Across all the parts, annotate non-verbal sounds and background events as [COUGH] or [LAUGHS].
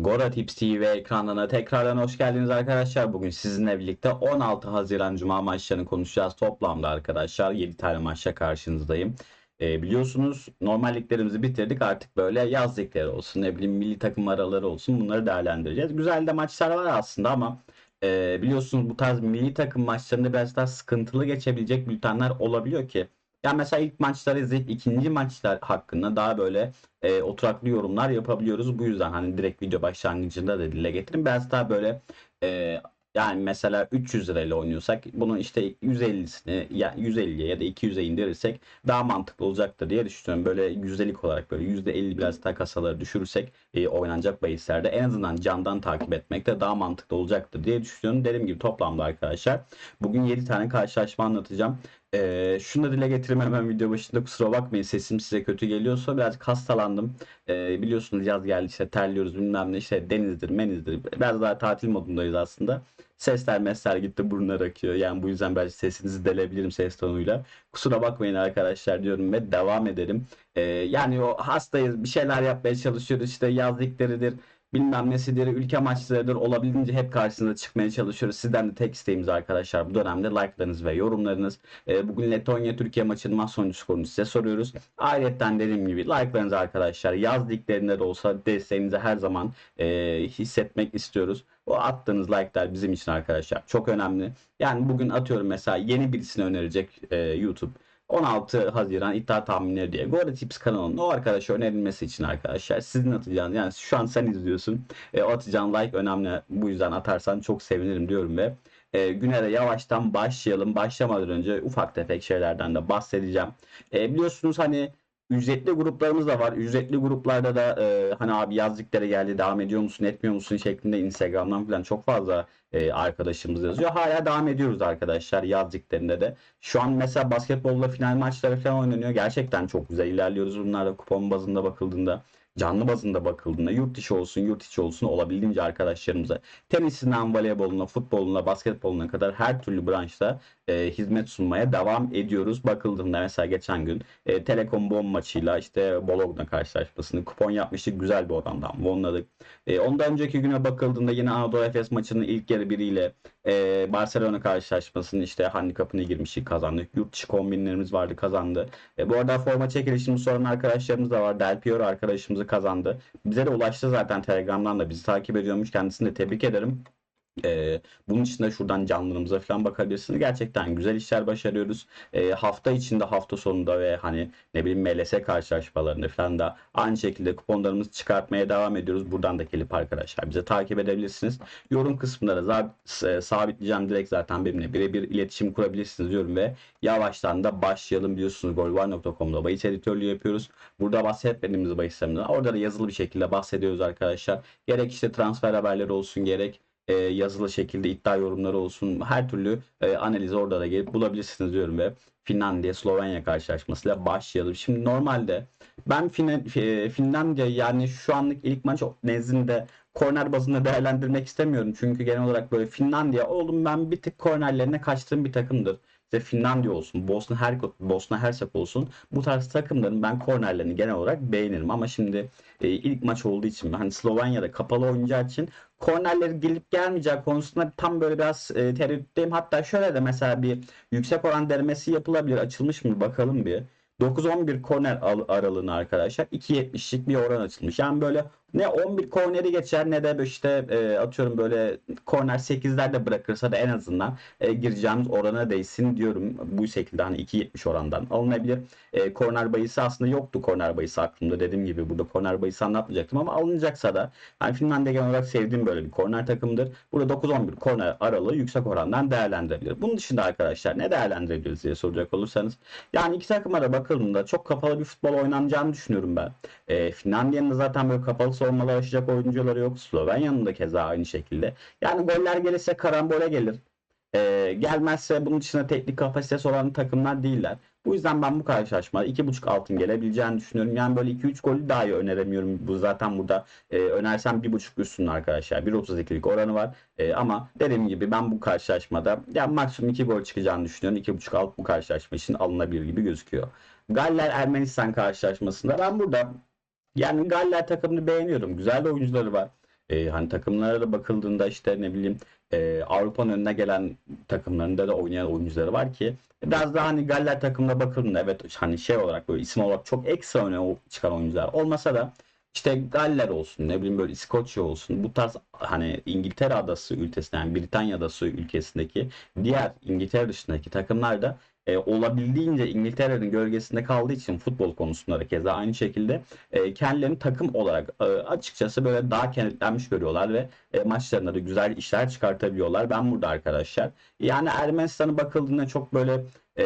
Gora Tips TV ekranlarına tekrardan hoş geldiniz arkadaşlar. Bugün sizinle birlikte 16 Haziran Cuma maçlarını konuşacağız. Toplamda arkadaşlar 7 tane maçla karşınızdayım. Ee, biliyorsunuz normal liglerimizi bitirdik artık böyle yaz ligleri olsun ne bileyim milli takım araları olsun bunları değerlendireceğiz. Güzel de maçlar var aslında ama e, biliyorsunuz bu tarz milli takım maçlarında biraz daha sıkıntılı geçebilecek bültenler olabiliyor ki. Yani mesela ilk maçları izleyip ikinci maçlar hakkında daha böyle e, oturaklı yorumlar yapabiliyoruz. Bu yüzden hani direkt video başlangıcında da dile getirin. Biraz daha böyle e, yani mesela 300 lirayla oynuyorsak bunun işte 150'sini ya 150'ye ya da 200'e indirirsek daha mantıklı olacaktır diye düşünüyorum. Böyle yüzdelik olarak böyle %50 biraz daha kasaları düşürürsek e, oynanacak bahislerde en azından candan takip etmek de daha mantıklı olacaktır diye düşünüyorum. Dediğim gibi toplamda arkadaşlar bugün 7 tane karşılaşma anlatacağım. Ee, şunu da dile getireyim hemen video başında kusura bakmayın sesim size kötü geliyorsa biraz hastalandım. Ee, biliyorsunuz yaz geldi işte terliyoruz bilmem ne işte denizdir menizdir biraz daha tatil modundayız aslında. Sesler mesler gitti burnlar akıyor yani bu yüzden belki sesinizi delebilirim ses tonuyla. Kusura bakmayın arkadaşlar diyorum ve devam edelim. Ee, yani o hastayız bir şeyler yapmaya çalışıyoruz işte yaz ligleridir bilmem nesidir, ülke maçlarıdır olabildiğince hep karşınıza çıkmaya çalışıyoruz. Sizden de tek isteğimiz arkadaşlar bu dönemde like'larınız ve yorumlarınız. E, bugün Letonya Türkiye maçının maç sonucu skorunu size soruyoruz. Ayrıca dediğim gibi like'larınız arkadaşlar yaz liglerinde de olsa desteğinizi her zaman e, hissetmek istiyoruz. O attığınız like'lar bizim için arkadaşlar çok önemli. Yani bugün atıyorum mesela yeni birisini önerecek e, YouTube. 16 Haziran iddia tahminleri diye. Gora Tips kanalının o arkadaşa önerilmesi için arkadaşlar sizin atacağınız yani şu an sen izliyorsun e, o atacağın like önemli bu yüzden atarsan çok sevinirim diyorum ve e, güne de yavaştan başlayalım. Başlamadan önce ufak tefek şeylerden de bahsedeceğim. E, biliyorsunuz hani Ücretli gruplarımız da var. Ücretli gruplarda da e, hani abi yazdıkları geldi devam ediyor musun etmiyor musun şeklinde Instagram'dan falan çok fazla e, arkadaşımız yazıyor. Hala devam ediyoruz arkadaşlar yazdıklarında de. Şu an mesela basketbolla final maçları falan oynanıyor. Gerçekten çok güzel ilerliyoruz bunlarda kupon bazında bakıldığında canlı bazında bakıldığında yurt dışı olsun yurt içi olsun olabildiğince arkadaşlarımıza tenisinden voleyboluna, futboluna, basketboluna kadar her türlü branşta e, hizmet sunmaya devam ediyoruz. Bakıldığında mesela geçen gün e, Telekom Bon maçıyla işte Bologna karşılaşmasını kupon yapmıştık. Güzel bir orandan bonladık. E, ondan önceki güne bakıldığında yine Anadolu Efes maçının ilk yarı biriyle e, Barcelona karşılaşmasının işte handikapını girmiştik kazandık. Yurt dışı kombinlerimiz vardı kazandı. E, bu arada forma çekilişini soran arkadaşlarımız da var. Del Piero arkadaşımızı kazandı. Bize de ulaştı zaten Telegram'dan da bizi takip ediyormuş. Kendisini de tebrik ederim. Ee, bunun için de şuradan canlılığımıza falan bakabilirsiniz. Gerçekten güzel işler başarıyoruz. Ee, hafta içinde hafta sonunda ve hani ne bileyim MLS karşılaşmalarında falan da aynı şekilde kuponlarımızı çıkartmaya devam ediyoruz. Buradan da gelip arkadaşlar bize takip edebilirsiniz. Yorum kısmında da e, sabitleyeceğim direkt zaten benimle birebir iletişim kurabilirsiniz diyorum ve yavaştan da başlayalım biliyorsunuz golvar.com'da bahis editörlüğü yapıyoruz. Burada bahsetmediğimiz bahislerimden orada da yazılı bir şekilde bahsediyoruz arkadaşlar. Gerek işte transfer haberleri olsun gerek e, yazılı şekilde iddia yorumları olsun her türlü e, analizi orada da gelip bulabilirsiniz diyorum ve Finlandiya Slovenya karşılaşmasıyla başlayalım. Şimdi normalde ben Fin Finlandiya yani şu anlık ilk maç nezdinde korner bazında değerlendirmek istemiyorum. Çünkü genel olarak böyle Finlandiya oğlum ben bir tık kornerlerine kaçtığım bir takımdır işte Finlandiya olsun, Bosna Her Bosna Hersek olsun bu tarz takımların ben kornerlerini genel olarak beğenirim ama şimdi e, ilk maç olduğu için hani Slovenya'da kapalı oynayacağı için kornerleri gelip gelmeyeceği konusunda tam böyle biraz e, tereddütteyim. Hatta şöyle de mesela bir yüksek oran denemesi yapılabilir. Açılmış mı bakalım bir. 9-11 korner aralığını arkadaşlar 2.70'lik bir oran açılmış. Yani böyle ne 11 korneri geçer ne de işte e, atıyorum böyle korner 8'lerde bırakırsa da en azından e, gireceğimiz orana değsin diyorum. Bu şekilde hani 2.70 orandan alınabilir. E, korner bayısı aslında yoktu korner bayısı aklımda. Dediğim gibi burada korner bayısı anlatmayacaktım ama alınacaksa da hani Finlandiya genel olarak sevdiğim böyle bir korner takımdır. Burada 9-11 korner aralığı yüksek orandan değerlendirebilir. Bunun dışında arkadaşlar ne değerlendirebiliriz diye soracak olursanız. Yani iki takıma da bakıldığında çok kapalı bir futbol oynanacağını düşünüyorum ben. E, Finlandiya'nın zaten böyle kapalı savunmalı aşacak oyuncuları yok. Slovenya'nın da keza aynı şekilde. Yani goller gelirse karambole gelir. Ee, gelmezse bunun dışında teknik kapasitesi olan takımlar değiller. Bu yüzden ben bu karşılaşmada 2.5 altın gelebileceğini düşünüyorum. Yani böyle 2-3 golü daha iyi öneremiyorum. Bu zaten burada e, önersem 1.5 üstünde arkadaşlar. 1.32'lik oranı var. E, ama dediğim gibi ben bu karşılaşmada ya maksimum 2 gol çıkacağını düşünüyorum. 2.5 alt bu karşılaşma için alınabilir gibi gözüküyor. Galler Ermenistan karşılaşmasında ben burada yani Galler takımını beğeniyorum. Güzel de oyuncuları var. E, hani takımlara da bakıldığında işte ne bileyim e, Avrupa'nın önüne gelen takımlarında da oynayan oyuncuları var ki biraz daha hani Galler takımına bakıldığında evet hani şey olarak böyle isim olarak çok ekstra öne çıkan oyuncular olmasa da işte Galler olsun ne bileyim böyle İskoçya olsun bu tarz hani İngiltere adası ülkesinden yani Britanya adası ülkesindeki diğer İngiltere dışındaki takımlar da e, olabildiğince İngiltere'nin gölgesinde kaldığı için futbol konusunda da keza aynı şekilde e, kendilerini takım olarak e, açıkçası böyle daha kenetlenmiş görüyorlar ve e, maçlarında da güzel işler çıkartabiliyorlar. Ben burada arkadaşlar yani Ermenistan'a bakıldığında çok böyle e,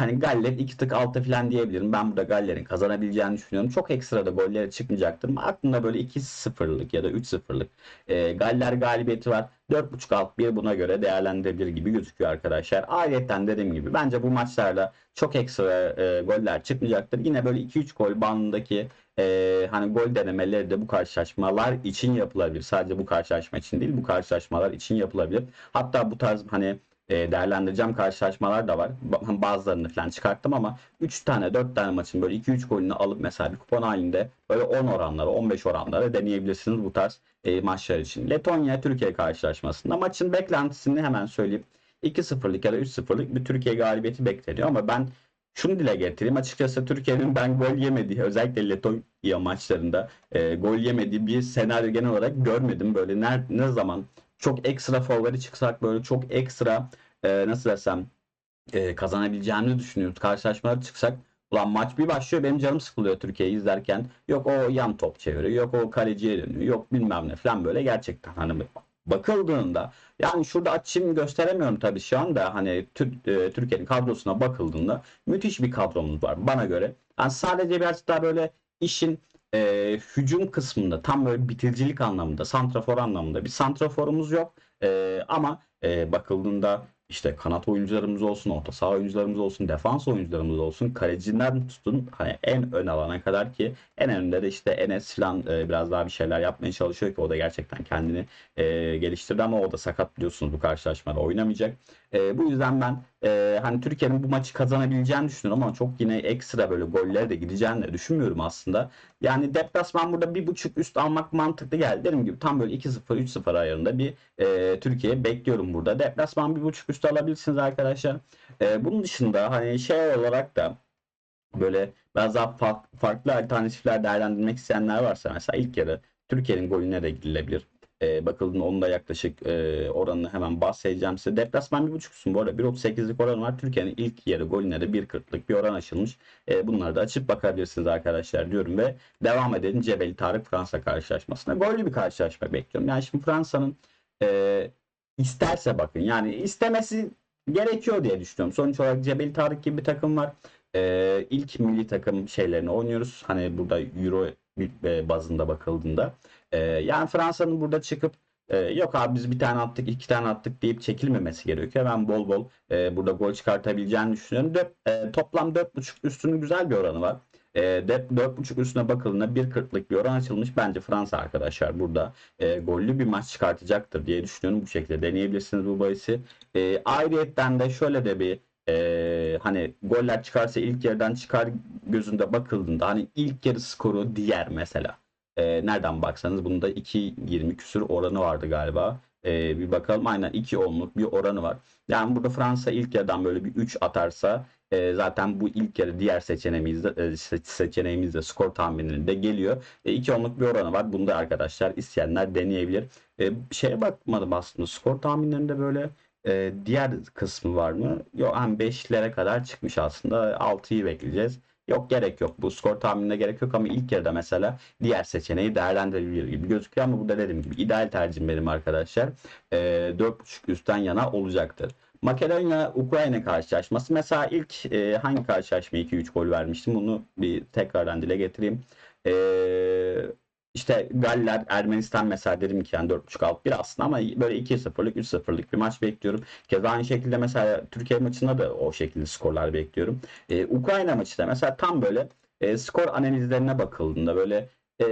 hani Galler iki tık altta falan diyebilirim. Ben burada Galler'in kazanabileceğini düşünüyorum. Çok ekstra da gollere çıkmayacaktır. Aklımda böyle 2-0'lık ya da 3-0'lık e, Galler galibiyeti var. 4.5 alt 1 buna göre değerlendirebilir gibi gözüküyor arkadaşlar. Ayrıca dediğim gibi bence bu maçlarda çok ekstra e, goller çıkmayacaktır. Yine böyle 2-3 gol bandındaki e, hani gol denemeleri de bu karşılaşmalar için yapılabilir. Sadece bu karşılaşma için değil bu karşılaşmalar için yapılabilir. Hatta bu tarz hani e, değerlendireceğim karşılaşmalar da var. Ba- [LAUGHS] Bazılarını falan çıkarttım ama 3 tane 4 tane maçın böyle 2-3 golünü alıp mesela bir kupon halinde böyle 10 oranları 15 oranları deneyebilirsiniz bu tarz e, maçlar için. Letonya Türkiye karşılaşmasında maçın beklentisini hemen söyleyeyim. 2-0'lık ya da 3-0'lık bir Türkiye galibiyeti bekleniyor ama ben şunu dile getireyim. Açıkçası Türkiye'nin ben gol yemediği özellikle Letonya maçlarında e, gol yemediği bir senaryo genel olarak görmedim. Böyle ne, ne zaman çok ekstra favori çıksak böyle çok ekstra e, nasıl desem e, kazanabileceğimizi düşünüyoruz. Karşılaşmalara çıksak ulan maç bir başlıyor benim canım sıkılıyor Türkiye'yi izlerken. Yok o yan top çeviriyor. Yok o kaleciye dönüyor. Yok bilmem ne falan böyle gerçekten hani bakıldığında yani şurada açayım gösteremiyorum tabii şu anda hani e, Türkiye'nin kadrosuna bakıldığında müthiş bir kadromuz var bana göre. Yani sadece biraz daha böyle işin e, hücum kısmında tam böyle bitiricilik anlamında, santrafor anlamında bir santraforumuz yok. E, ama e, bakıldığında işte kanat oyuncularımız olsun, orta saha oyuncularımız olsun, defans oyuncularımız olsun, kalecinden tutun hani en ön alana kadar ki en önde de işte Enes falan e, biraz daha bir şeyler yapmaya çalışıyor ki o da gerçekten kendini e, geliştirdi ama o da sakat biliyorsunuz bu karşılaşmada oynamayacak. E, bu yüzden ben e, hani Türkiye'nin bu maçı kazanabileceğini düşünüyorum ama çok yine ekstra böyle gollere de gideceğini de düşünmüyorum aslında. Yani deplasman burada bir buçuk üst almak mantıklı geldi. Dediğim gibi tam böyle 2-0 3-0 ayarında bir e, Türkiye bekliyorum burada. Deplasman bir buçuk üst alabilirsiniz arkadaşlar. E, bunun dışında hani şey olarak da böyle biraz daha fa- farklı alternatifler değerlendirmek isteyenler varsa mesela ilk yarı Türkiye'nin golüne de gidilebilir. E, bakıldığında onun da yaklaşık e, oranını hemen bahsedeceğim size. Deplasman 1.5'sun bu arada 1.38'lik oran var. Türkiye'nin ilk yarı golüne de 1.40'lık bir oran açılmış. E, bunları da açıp bakabilirsiniz arkadaşlar diyorum ve devam edelim Cebeli Tarık Fransa karşılaşmasına. Gollü bir karşılaşma bekliyorum. Yani şimdi Fransa'nın e, isterse bakın yani istemesi gerekiyor diye düşünüyorum. Sonuç olarak Cebeli Tarık gibi bir takım var. E, ilk milli takım şeylerini oynuyoruz. Hani burada Euro bazında bakıldığında. E, yani Fransa'nın burada çıkıp e, yok abi biz bir tane attık iki tane attık deyip çekilmemesi gerekiyor. Ben bol bol e, burada gol çıkartabileceğini düşünüyorum. Dört, e, toplam 4.5 üstünün güzel bir oranı var. E, 4.5 üstüne bakıldığında 1.40'lık bir oran açılmış. Bence Fransa arkadaşlar burada gollü bir maç çıkartacaktır diye düşünüyorum. Bu şekilde deneyebilirsiniz bu bahisi. E, ayrıyetten de şöyle de bir e, hani goller çıkarsa ilk yarıdan çıkar gözünde bakıldığında hani ilk yarı skoru diğer mesela. E, nereden baksanız bunun da 2.20 küsür oranı vardı galiba. E, bir bakalım aynen 2.10'luk bir oranı var. Yani burada Fransa ilk yarıdan böyle bir 3 atarsa e, zaten bu ilk yarı diğer seçeneğimizde e, se- seçeneğimizde skor tahmininde geliyor. E, 2.10'luk bir oranı var. Bunu da arkadaşlar isteyenler deneyebilir. E, şeye bakmadım aslında skor tahminlerinde böyle e, diğer kısmı var mı? Yok hani 5'lere kadar çıkmış aslında. 6'yı bekleyeceğiz. Yok gerek yok. Bu skor tahminine gerek yok ama ilk yarıda mesela diğer seçeneği değerlendirebilir gibi gözüküyor ama burada dediğim gibi ideal tercihim benim arkadaşlar. E, 4.5 üstten yana olacaktır. Makedonya Ukrayna karşılaşması. Mesela ilk e, hangi karşılaşmaya 2-3 gol vermiştim? Bunu bir tekrardan dile getireyim. E, işte Galler Ermenistan mesela dedim ki yani 4.5 alt bir aslında ama böyle 2-0'lık 3-0'lık bir maç bekliyorum. Keza aynı şekilde mesela Türkiye maçında da o şekilde skorlar bekliyorum. E, Ukrayna maçı da mesela tam böyle e, skor analizlerine bakıldığında böyle e,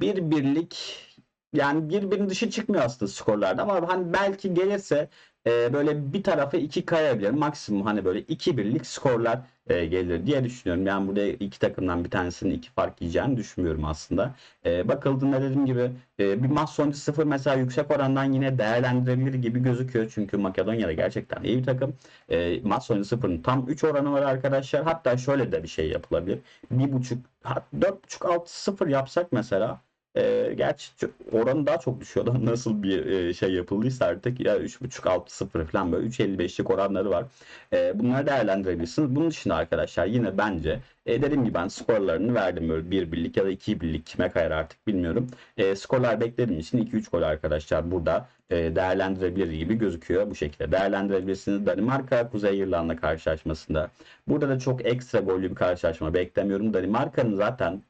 bir birlik yani birbirinin dışı çıkmıyor aslında skorlarda ama hani belki gelirse e, böyle bir tarafa iki kayabilir. Maksimum hani böyle iki birlik skorlar e, gelir diye düşünüyorum. Yani burada iki takımdan bir tanesinin iki fark yiyeceğini düşünmüyorum aslında. E, bakıldığında dediğim gibi e, bir maç sonucu sıfır mesela yüksek orandan yine değerlendirebilir gibi gözüküyor. Çünkü Makedonya'da gerçekten iyi bir takım. E, maç sonucu sıfırın tam 3 oranı var arkadaşlar. Hatta şöyle de bir şey yapılabilir. 1.5 4.5 6 0 yapsak mesela e, gerçi çok- oranı daha çok düşüyor. [LAUGHS] Nasıl bir e, şey yapıldıysa artık ya 3.5 6 0 falan böyle 3.55'lik oranları var. E, bunları değerlendirebilirsiniz. Bunun dışında arkadaşlar yine bence e, dediğim gibi ben skorlarını verdim böyle 1 birlik ya da 2 birlik kime kayar artık bilmiyorum. E, skorlar beklediğim için 2-3 gol arkadaşlar burada e, değerlendirebilir gibi gözüküyor. Bu şekilde değerlendirebilirsiniz. Danimarka Kuzey İrlanda karşılaşmasında. Burada da çok ekstra gollü bir karşılaşma beklemiyorum. Danimarka'nın zaten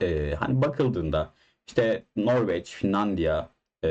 e, hani bakıldığında işte Norveç, Finlandiya, e,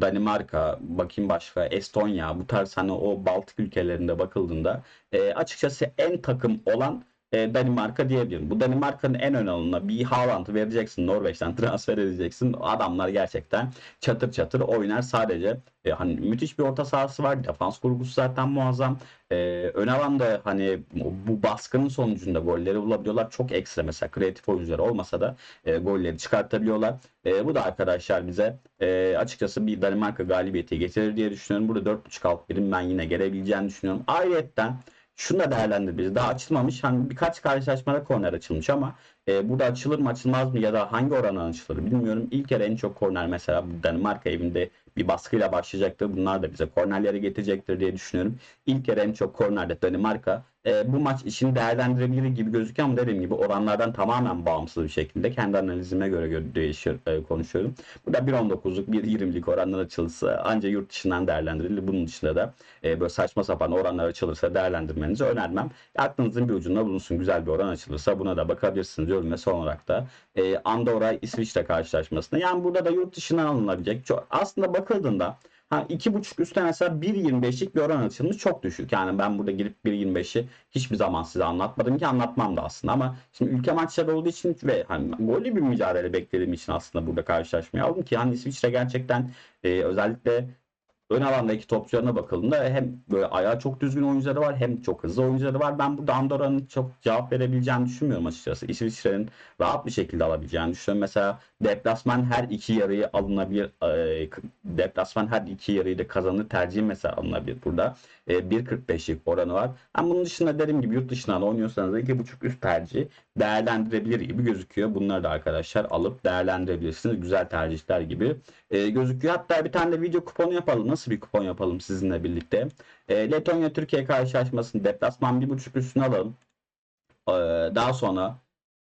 Danimarka, bakayım başka Estonya bu tarz hani o Baltık ülkelerinde bakıldığında e, açıkçası en takım olan e, Danimarka diyebilirim. Bu Danimarka'nın en ön alına bir Haaland'ı vereceksin. Norveç'ten [LAUGHS] transfer edeceksin. Adamlar gerçekten çatır çatır oynar sadece. E, hani müthiş bir orta sahası var. Defans kurgusu zaten muazzam. E, ön alanda hani bu baskının sonucunda golleri bulabiliyorlar. Çok ekstra mesela kreatif oyuncular olmasa da e, golleri çıkartabiliyorlar. E, bu da arkadaşlar bize e, açıkçası bir Danimarka galibiyeti getirir diye düşünüyorum. Burada 4.5 alt birim ben yine gelebileceğini düşünüyorum. Ayrıca şunu da değerlendirebiliriz. Daha açılmamış. Hani birkaç karşılaşmada korner açılmış ama e, burada açılır mı açılmaz mı ya da hangi oranla açılır bilmiyorum. İlk kere en çok korner mesela Danimarka evinde bir baskıyla başlayacaktır. Bunlar da bize kornerleri getirecektir diye düşünüyorum. İlk kere en çok kornerde Danimarka. E, bu maç için değerlendirebilir gibi gözüküyor ama dediğim gibi oranlardan tamamen bağımsız bir şekilde kendi analizime göre, göre değişiyor, e, konuşuyorum. Burada 1.19'luk 1.20'lik oranlar açılırsa ancak yurt dışından değerlendirilir. Bunun dışında da e, böyle saçma sapan oranlar açılırsa değerlendirmenizi önermem. Aklınızın bir ucunda bulunsun. Güzel bir oran açılırsa buna da bakabilirsiniz diyorum ve son olarak da e, Andorra İsviçre karşılaşmasında. Yani burada da yurt dışından alınabilecek. Çok, aslında bakıldığında Ha 2.5 üstte mesela 1.25'lik bir oran açılmış çok düşük. Yani ben burada girip 1.25'i hiçbir zaman size anlatmadım ki anlatmam da aslında ama şimdi ülke maçları olduğu için ve hani gollü bir mücadele beklediğim için aslında burada karşılaşmayı aldım ki hani İsviçre gerçekten e, özellikle ön alandaki topçularına bakıldığında hem böyle ayağı çok düzgün oyuncuları var hem çok hızlı oyuncuları var. Ben burada Andorra'nın çok cevap verebileceğini düşünmüyorum açıkçası. İsviçre'nin rahat bir şekilde alabileceğini düşünüyorum. Mesela deplasman her iki yarıyı alınabilir. E, deplasman her iki yarıyı da kazanır tercih mesela alınabilir burada. E, 1.45'lik oranı var. Ama bunun dışında dediğim gibi yurt dışından oynuyorsanız da 2.5 üst tercih değerlendirebilir gibi gözüküyor. Bunları da arkadaşlar alıp değerlendirebilirsiniz. Güzel tercihler gibi e, gözüküyor. Hatta bir tane de video kuponu yapalım. Nasıl bir kupon yapalım sizinle birlikte? E, Letonya Türkiye karşılaşmasını deplasman 1.5 üstüne alalım. E, daha sonra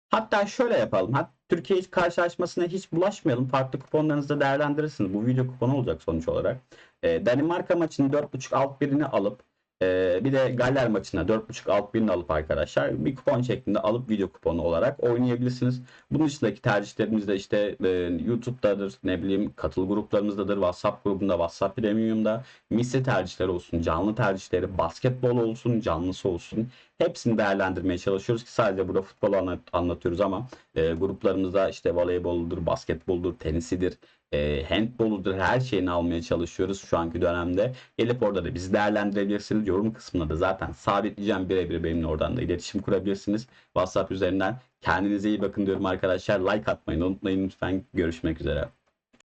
hatta şöyle yapalım. Hatta Türkiye karşılaşmasına hiç bulaşmayalım. Farklı kuponlarınızı da değerlendirirsiniz. Bu video kuponu olacak sonuç olarak. E, Danimarka maçının 4.5 alt birini alıp e, bir de Galler maçına 4.5 alt birini alıp arkadaşlar bir kupon şeklinde alıp video kuponu olarak oynayabilirsiniz. Bunun dışındaki tercihlerimiz de işte e, YouTube'dadır, ne bileyim katıl gruplarımızdadır, WhatsApp grubunda, WhatsApp Premium'da misli tercihler olsun, canlı tercihleri, basketbol olsun, canlısı olsun. Hepsini değerlendirmeye çalışıyoruz ki sadece burada futbol anlat- anlatıyoruz ama e, gruplarımızda işte voleyboldur, basketboldur, tenisidir, e, handboludur her şeyini almaya çalışıyoruz şu anki dönemde. Gelip orada da bizi değerlendirebilirsiniz. Yorum kısmına da zaten sabitleyeceğim birebir benimle oradan da iletişim kurabilirsiniz. WhatsApp üzerinden. Kendinize iyi bakın diyorum arkadaşlar. Like atmayı unutmayın lütfen. Görüşmek üzere.